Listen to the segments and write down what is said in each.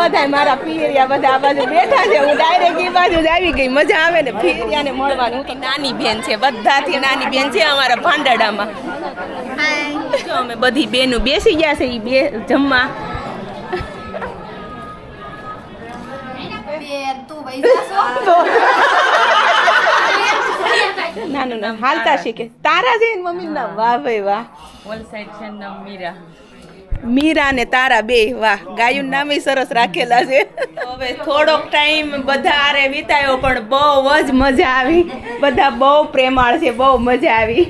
બધા મારા પિયરિયા બધા બાજુ બેઠા છે. હું ડાયરેક્ટ એ બાજુ જ આવી ગઈ. મજા આવે ને પિયરિયાને મળવાનું. હું તો નાની બેન છે બધાથી નાની બેન છે અમારા ભાંડાડામાં. જો અમે બધી બેનો બેસી ગયા છે એ બે જમવા. નાનું નામ હાલતા શીખે. તારા છે ને મમ્મી નામ વાહ ભાઈ વાહ. વલસાડ છે નામ મીરા. મીરા ને તારા બે વાહ. ગાયું નામે સરસ રાખેલા છે. હવે થોડોક ટાઈમ બધા આરે વિતાયો પણ બહુ જ મજા આવી. બધા બહુ પ્રેમાળ છે બહુ મજા આવી.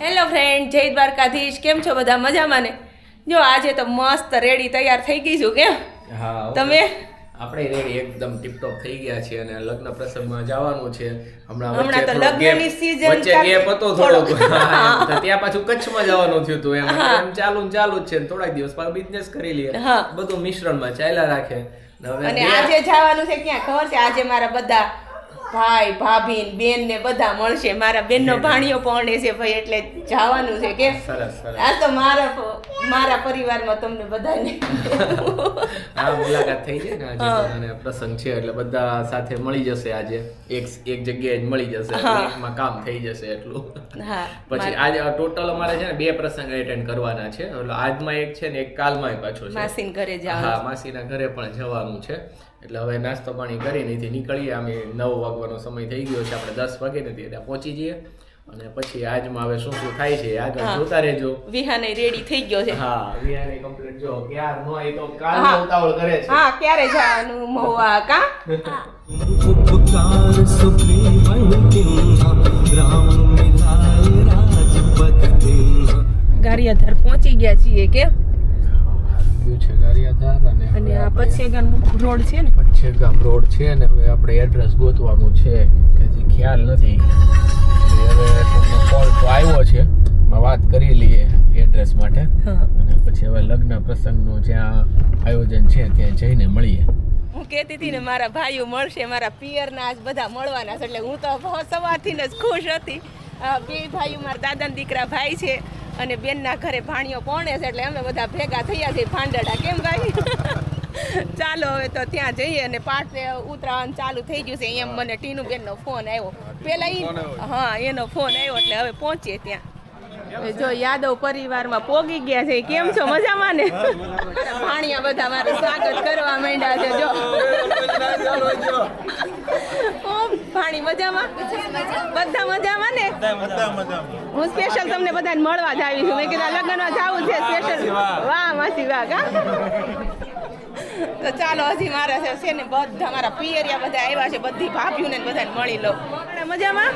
હેલો ફ્રેન્ડ જય દ્વારકાધીશ. કેમ છો બધા? મજામાં ને? જો આજે તો મસ્ત રેડી તૈયાર થઈ ગઈ છું કેમ? તમે? આપણે રેડી એકદમ ટિપટોપ થઈ ગયા છે અને લગ્ન પ્રસંગમાં જવાનું છે. હમણાં હમણાં તો લગ્નની સીઝન વચ્ચે ગેપ હતો તો ત્યાં પાછું કચ્છમાં જવાનું થયું હતું એમ. એમ ચાલુ ચાલુ જ છે થોડાક દિવસ પાછું બિઝનેસ કરી લઈએ. બધું મિશ્રણમાં ચાલ્યા રાખે. અને આજે જવાનું છે ક્યાં? ખબર છે? આજે મારા બધા ભાઈ ભાભી બેન ને બધા મળશે. મારા બેન. નો ભાણિયો પણ છે ભાઈ એટલે જવાનું છે કે આ તો મારા મારા પરિવારમાં તમને બધાને. આ મુલાકાત થઈ છે ને આજે અને પ્રસંગ છે એટલે બધા સાથે મળી જશે આજે. એક એક જગ્યાએ જ મળી જશે એકમાં કામ થઈ જશે એટલું. હા. પછી આજે ટોટલ અમારે છે ને બે પ્રસંગ એટેન્ડ કરવાના છે. એટલે આજમાં એક છે ને એક કાલમાં પાછો છે. માસીના ઘરે હા જવાનું માસીના ઘરે પણ જવાનું છે. એટલે હવે નાસ્તો પાણી કરીને અહીંથી નીકળીએ. અમે નવ વાગવાનો સમય થઈ ગયો છે. આપણે દસ વાગે નથી એટલે પહોંચી જઈએ. અને પછી આજમાં હવે શું શું થાય છે આગળ જોતા રહેજો. વિહાને રેડી થઈ ગયો છે. હા વિહાને કમ્પ્લીટ જો ક્યાર નો એ તો કાલ ઉતાવળ કરે છે. હા ક્યારે જવાનું? મોવા કા? ઉપકાર સુપ્રીમ રામ મિલાય રાજપત ગારિયાધાર પહોંચી ગયા છીએ કે? આવ્યું છે ગારિયાધાર અને અને આ પચ્છેગામ રોડ છે ને? પચ્છેગામ રોડ છે અને હવે આપણે એડ્રેસ ગોતવાનું છે કે જે ખ્યાલ નથી. હવે તમને કોલ તો આવ્યો છે વાત કરી લઈએ એડ્રેસ માટે. અને પછી હવે લગ્ન પ્રસંગનું જ્યાં આયોજન છે ત્યાં જઈને મળીએ. હું કહેતી હતી ને મારા ભાઈઓ મળશે મારા પિયરના આજ બધા મળવાના છે એટલે હું તો સવારથી સવારથી જ ખુશ હતી. બે ભાઈઓ મારા દાદાના દીકરા ભાઈ છે અને બેનના ઘરે ભાણીઓ પોણે છે એટલે અમે બધા ભેગા થયા છીએ ભાંડડા. કેમ ભાઈ? ચાલો હવે તો ત્યાં જઈએ અને પાઠ ઉતરાવાનું ચાલુ થઈ ગયું છે. એમ મને ટીનુબેનનો ફોન આવ્યો. પહેલાં હા એનો ફોન આવ્યો એટલે હવે પહોંચીએ ત્યાં. જો યાદવ પરિવારમાં પોગી ગયા છે કેમ છો? મજામાં ને? ભાણિયા બધા મારું સ્વાગત કરવા માંડ્યા છે જો. ઓ ભાણી મજામાં? બધા મજામાં ને? હું સ્પેશિયલ તમને બધાને મળવા જ આવી છું. મેં કીધું લગ્નમાં જવું છે સ્પેશિયલ વાહ માસી વાહ કા તો ચાલો હજી મારા છે- છે ને બધા મારા પિયરિયા બધા આવ્યા છે. બધી ભાભીઓને બધાને મળી લો મજામાં?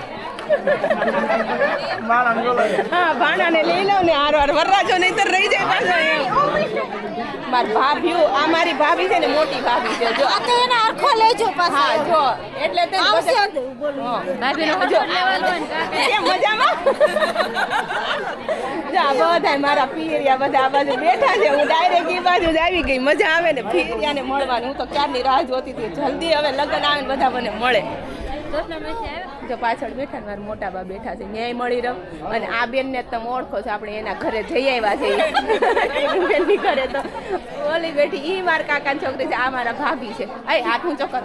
હા ભાણાને લઈ લઉં ને હારો હાર. વરરાજો નહીતર રહી જાય પાછો મારી ભાભીઓ આ મારી ભાભી છે ને મોટી ભાભી છે. જો. હા જો. એટલે તે બધા- હા. જો. કેમ મજામાં? જો બધા મારા પીરિયા બધા આ બાજુ બેઠા છે. હું ડાયરેક્ટ એ બાજુ જ આવી ગઈ. મજા આવે ને પિયરિયાને મળવાનું. હું તો ક્યારની રાહ જોતી હતી. જલ્દી હવે લગ્ન આવે ને બધા મને મળે. જો પાછળ બેઠા ને મારા મોટા બા બેઠા છે, ન્યાય મળી રહ્યો અને આ બેનને તમે ઓળખો છો, આપણે એના ઘરે જઈ આવ્યા છે બેનની ઘરે તો ઓલી બેઠી ઈ મારા કાકાની છોકરી છે, આ મારા ભાભી છે. અય આઠું ચોકર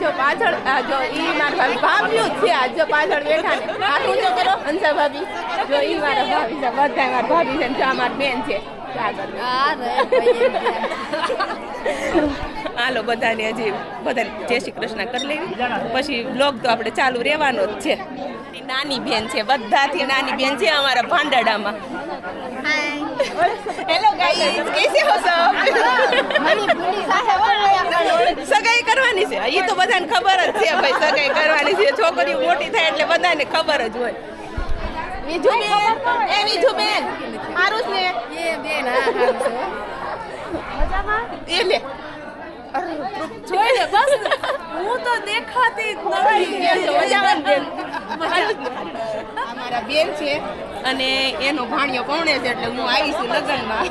જો પાછળ, આ જો ઈ મારા ભાભી, ભાભીઓ જ છે આ, જો પાછળ બેઠા ને આઠું ચોકર કરો. ભાભી, જો ઈ મારા ભાભી છે બધા મારા ભાભી છે ને જો આ મારા બેન છે. આગળ. હાલો બધાને હજી બધાને જય શ્રી કૃષ્ણ કરી લેવી. પછી બ્લોગ તો આપણે ચાલુ રહેવાનો જ છે. નાની બેન છે બધાથી નાની બેન છે અમારા ભાંડાડામાં. હેલો ગાઈસ કેસે હો સબ? સગાઈ કરવાની છે. એ તો બધાને ખબર જ છે ભાઈ સગાઈ કરવાની છે. છોકરીઓ મોટી થાય એટલે બધાને ખબર જ હોય. વિજુ બેન. એ વિજુ બેન. એ લે. જોઈ લે બસ. હું તો દેખાતી અમારા બેન છે અને એનો ભાણિયો કોણે છે એટલે હું આવી છું લગ્નમાં.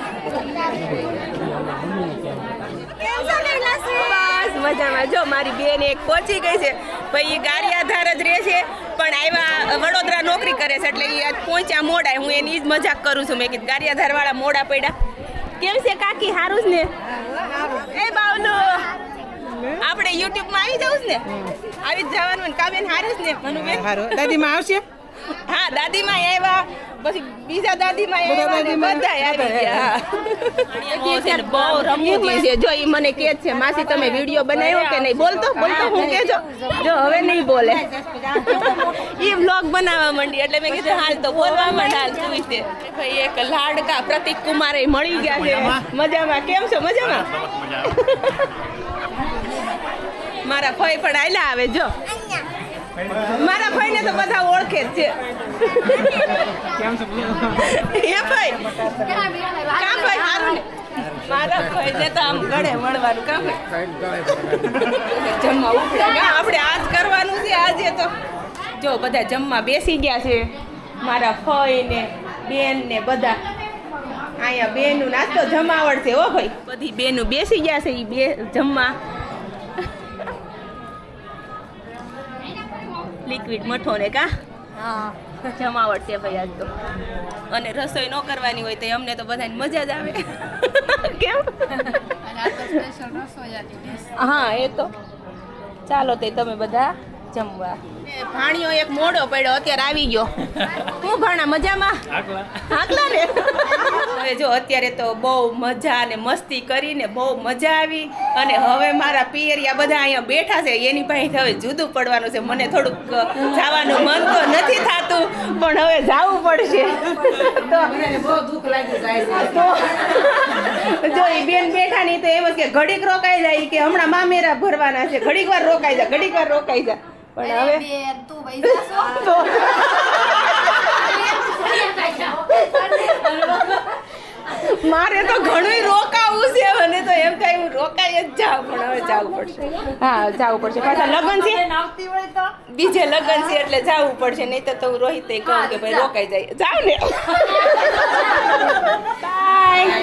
બસ મજામાં. જો મારી બેન એક પહોંચી ગઈ છે. ભાઈ એ આધાર જ રહે છે પણ આવ્યા વડોદરા નોકરી કરે છે એટલે એ આજ પહોંચ્યા મોડા હું એની જ મજાક કરું છું. મેં કીધું ગારિયાધાર વાળા મોડા પડ્યા. કેમ છે કાકી? સારું જ ને? એ બાવનો. આપણે યુટ્યુબમાં આવી જવું ને? આવી જવાનું કાબેન હારું ને. મનુબેન હારું. દાદીમાં આવશે? હા દાદીમાં આવ્યા. પછી બીજા દાદીમાં આવ્યા ને બધા આવી ગયા. છે બહુ રમૂજી. છે જો ઈ મને કે છે માસી તમે વીડિયો બનાવ્યો કે નહીં? બોલતો બોલતો હું કેજો જો? હવે નહીં બોલે. ઈ વ્લોગ બનાવવા માંડી એટલે મેં કીધું હાલ તો બોલવા માંડ હાલ તું તે ભાઈ એક લાડકા પ્રતિક કુમારે મળી ગયા છે. મજામાં? કેમ છો? મજામાં? મારા ફઈ પણ આયલા આવે જો. મારા ભાઈને તો બધા ઓળખે જ છે. એ ભાઈ કામ ભાઈ હારું મારા ભાઈને તો આમ ગળે મળવાનું કામ ભાઈ? જમવા ઉપડ્યા આપણે આજ કરવાનું છે? આજે તો જો બધા જમવા બેસી ગયા છે. મારા ફઈ ને બેન ને બધા. અહીંયા બેનું નાસ્તો જમાવડ છે હો ભાઈ. બધી બેનું બેસી ગયા છે એ બે જમવા. લિક્વિડ મઠો ને કા? જમાવટ છે ભાઈ આજ તો. અને રસોઈ ન કરવાની હોય તો અમને તો બધાને મજા જ આવે. કેમ? હા એ તો. ચાલો તે તમે બધા જમવા. ભાણીઓ એક મોડો પડ્યો અત્યારે આવી ગયો. હું ભાણા મજામાં? હાકલા. ને હવે જો અત્યારે તો બહુ મજા અને મસ્તી કરીને બહુ મજા આવી અને હવે મારા પિયરિયા બધા અહીંયા બેઠા છે. એની પાસે હવે જુદું પડવાનું છે. મને થોડુંક જવાનું મન તો નથી થતું પણ હવે જવું પડશે. તો જો એ બેન બેઠા નહીં તો એમ જ કે ઘડીક રોકાઈ જાય કે હમણાં મામેરા ભરવાના છે. ઘડીક વાર રોકાઈ જાય ઘડીક વાર રોકાઈ જાય પણ હવે તો મારે તો ઘણું રોકાવું છે મને તો એમ થાય હું રોકાઈ જ જાઉં પણ હવે જવું પડશે હા જવું પડશે પાછા લગ્ન છે બીજે લગ્ન છે એટલે જવું પડશે નહીં તો હું રોહિત કહું કે ભાઈ રોકાઈ જાય જાવ ને બાય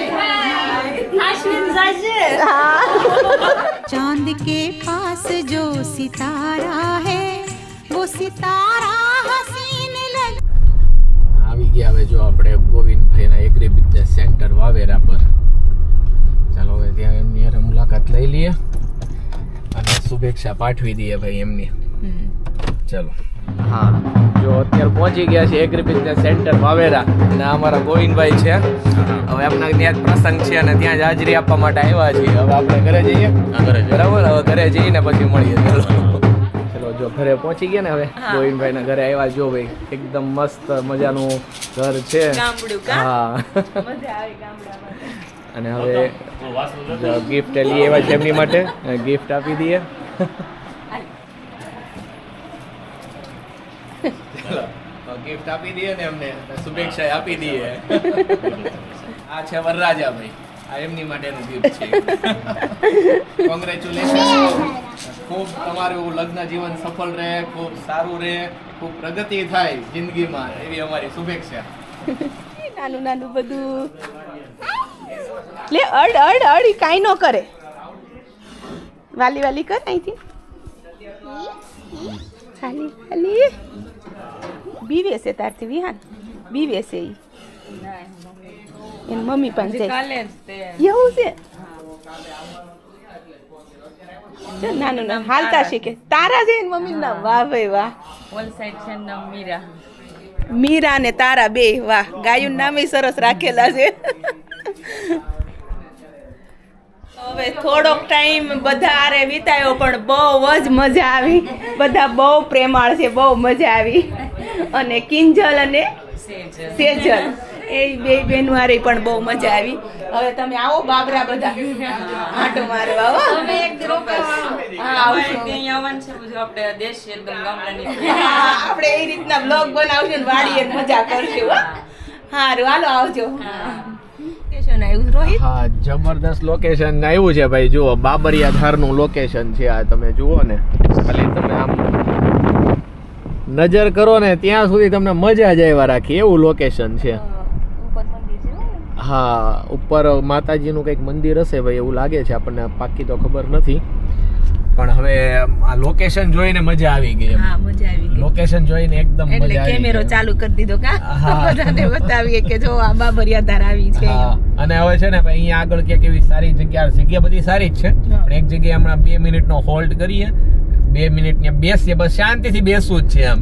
चांद के पास जो सितारा है वो सितारा हसीन लग આવી ગયા હવે જો આપણે ગોવિંદભાઈના એગ્રી બિઝનેસ સેન્ટર વાવેરા પર. ચાલો હવે ત્યાં એમની અરે મુલાકાત લઈ લઈએ. અને શુભેચ્છા પાઠવી દઈએ ભાઈ એમની. ચલો. હા જો અત્યારે પહોંચી ગયા છે એગ્રી બિઝનેસ સેન્ટર વાવેરા. અને અમારા ગોવિંદભાઈ છે. હવે આપણા ત્યાં જ પ્રસંગ છે અને ત્યાં જ હાજરી આપવા માટે આવ્યા છીએ. હવે આપણે ઘરે જઈએ. બરાબર? હવે ઘરે જઈને પછી મળીએ. ચલો. ઘરે પહોંચી ગયા ને હવે ગોવિંદભાઈ ના ઘરે આવ્યા. જો ભાઈ એકદમ મસ્ત મજાનું ઘર છે. હા. મજા આવે અને હવે ગિફ્ટ લઈ આવ્યા છે એમની માટે. ગિફ્ટ આપી દઈએ. ગિફ્ટ આપી દઈએ ને એમને. શુભેચ્છા આપી દઈએ. આ છે વરરાજા ભાઈ. આ એમની માટેનું ગિફ્ટ છે. કોંગ્રેચ્યુલેશન ખૂબ તમારું લગ્ન જીવન સફળ રહે ખૂબ સારું રહે ખૂબ પ્રગતિ થાય જિંદગીમાં એવી અમારી શુભેચ્છા. નાનું નાનું બધું. લે અડ અડ અડ કાંઈ ન કરે. વાલી વાલી કર અહીંથી. ખાલી ખાલી બીવે છે તારથી વિહાન. બીવે છે ઈ. એની મમ્મી. પણ તે. એવું છે? નાનું નાનું હાલતા શીખે. તારા છે મમ્મી ના વાહ ભાઈ વાહ. ઓલ સાઈડ છે નામ મીરા. મીરા ને તારા બે વાહ. ગાયું નામે સરસ રાખેલા છે. હવે થોડોક ટાઈમ બધા હારે વિતાયો પણ બહુ જ મજા આવી. બધા બહુ પ્રેમાળ છે બહુ મજા આવી. અને કિંજલ અને સેજ સેજલ. એ બે બેનું હારે પણ બહુ મજા આવી. હવે તમે આવો બાબરા બધા. આટો મારવા હો. અમે એક આપણે એ રીતના બ્લોગ બનાવશું ને વાડીએ મજા કરશું હો. હારું હાલો આવજો. સ્ટેશન આવ્યું રોહિત? હા જબરદસ્ત લોકેશન આવ્યું છે ભાઈ. જુઓ બાબરિયા ધારનું લોકેશન છે આ તમે જુઓ ને. ખાલી તમે આમ નજર કરો ને ત્યાં સુધી તમને મજા જ આવ્યા રાખી. એવું લોકેશન છે. હો. ઉપર માતાજીનું કંઈક મંદિર હશે ભાઈ એવું લાગે છે આપણને પાકી તો ખબર નથી. પણ હવે આ લોકેશન જોઈને મજા આવી ગઈ હા મજા આવી ગઈ. લોકેશન જોઈને એકદમ એટલે મજા આવી કેમેરો ચાલુ કરી દીધો કા બધાને બતાવીએ કે જો આ બાબરિયા ધાર આવી છે અને હવે છે ને ભાઈ અહીંયા આગળ કે કેવી સારી જગ્યા જગ્યા બધી સારી જ છે. પણ એક જગ્યાએ હમણાં બે મિનિટનો હોલ્ડ કરીએ. બે મિનિટ ને બેસીએ બસ શાંતિથી બેસવું જ છે એમ.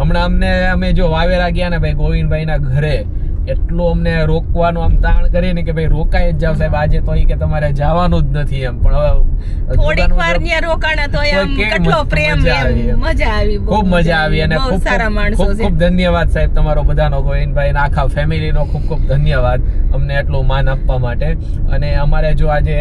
હમણાં અમને અમે જો વાવેરા ગયા ને ભાઈ ગોવિંદભાઈ ના ઘરે એટલું અમને રોકવાનું આમ તાણ કરીને કે ભાઈ રોકાઈ જ જાવ સાહેબ. આજે તો કે તમારે જવાનું જ નથી એમ. પણ હવે થોડીક વાર ત્યાં રોકાણા તો એમ કેટલો પ્રેમ મજા આવી એમ. એમ. મજા આવી ખૂબ મજા આવી અને ખૂબ સારા માણસો છે. ખૂબ ધન્યવાદ સાહેબ તમારો બધાનો ગોવિંદભાઈ અને આખા ફેમિલીનો ખૂબ ખૂબ ધન્યવાદ અમને એટલું માન આપવા માટે. અને અમારે જો આજે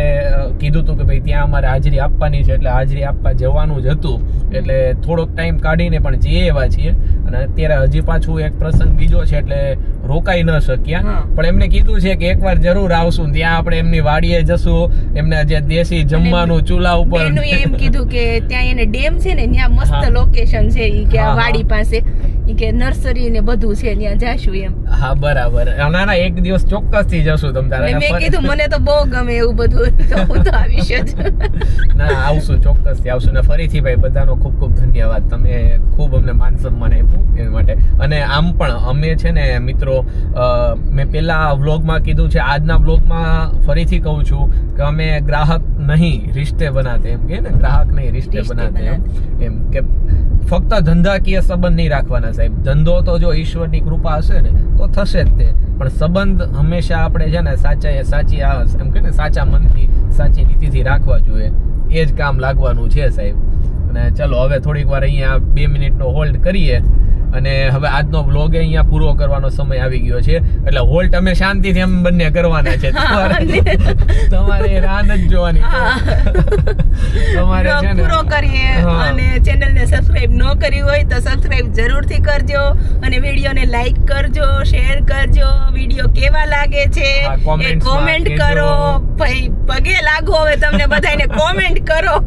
કીધું હતું કે ભાઈ ત્યાં અમારે હાજરી આપવાની છે એટલે હાજરી આપવા જવાનું જ હતું. એટલે થોડોક ટાઈમ કાઢીને પણ જઈએ એવા છીએ. અને અત્યારે હજી પાછું એક પ્રસંગ બીજો છે એટલે રોકાઈ ન શક્યા. પણ એમને કીધું છે કે એકવાર જરૂર આવશું ત્યાં આપણે એમની વાડીએ જશું એમને જે દેશી જમવાનું ચૂલા ઉપર એમ કીધું કે ત્યાં એને ડેમ છે ને ત્યાં મસ્ત લોકેશન છે ઈ કે. વાડી પાસે. ઈ કે નર્સરી ને બધું છે ત્યાં જાશું એમ. હા બરાબર. ના ના એક દિવસ ચોક્કસથી જશું તમ તારે. મેં કીધું મને તો બહુ ગમે એવું બધું. તો હું તો આવીશ જ ના આવશું ચોક્કસથી આવશું. ને ફરીથી ભાઈ બધાનો ખૂબ ખૂબ ધન્યવાદ. તમે ખૂબ અમને માન સન્માન આમ પણ અમે છે ને મિત્રો મેં પહેલાં વ્લોગમાં કીધું છે આજના વ્લોગમાં ફરીથી કહું છું કે અમે ગ્રાહક નહીં રિશ્તે બનાતે એમ કે ને ગ્રાહક નહીં રિશ્તે બનાતે એમ. એમ કે ફક્ત ધંધાકીય સંબંધ નહીં રાખવાના સાહેબ. ધંધો તો જો ઈશ્વરની કૃપા હશે ને તો થશે જ તે. પણ સંબંધ હંમેશા આપણે છે ને સાચા એ સાચી આ એમ કે ને સાચા મનથી સાચી નીતિથી રાખવા જોઈએ. એ જ કામ લાગવાનું છે સાહેબ. અને ચલો હવે થોડીક વાર અહીંયા બે મિનિટનો હોલ્ડ કરીએ. અને હવે આજનો વ્લોગ અહીંયા પૂરો કરવાનો સમય આવી ગયો છે. એટલે હોલ્ડ અમે શાંતિથી એમ બંને કરવાના છે. તમારે રાહ જ જોવાની. તમારે છે ને પૂરો કરીએ અને ચેનલને સબસ્ક્રાઇબ ન કરી હોય તો સબસ્ક્રાઇબ જરૂરથી કરજો અને વિડીયોને લાઈક કરજો શેર કરજો. વીડિયો કેવા લાગે છે એ કોમેન્ટ કરો. ભાઈ પગે લાગો હવે તમને બધાને કોમેન્ટ કરો.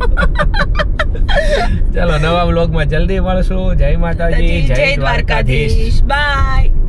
ચલો નવા વ્લોગમાં જલ્દી મળશું. જય માતાજી જય દ્વારકાધીશ. બાય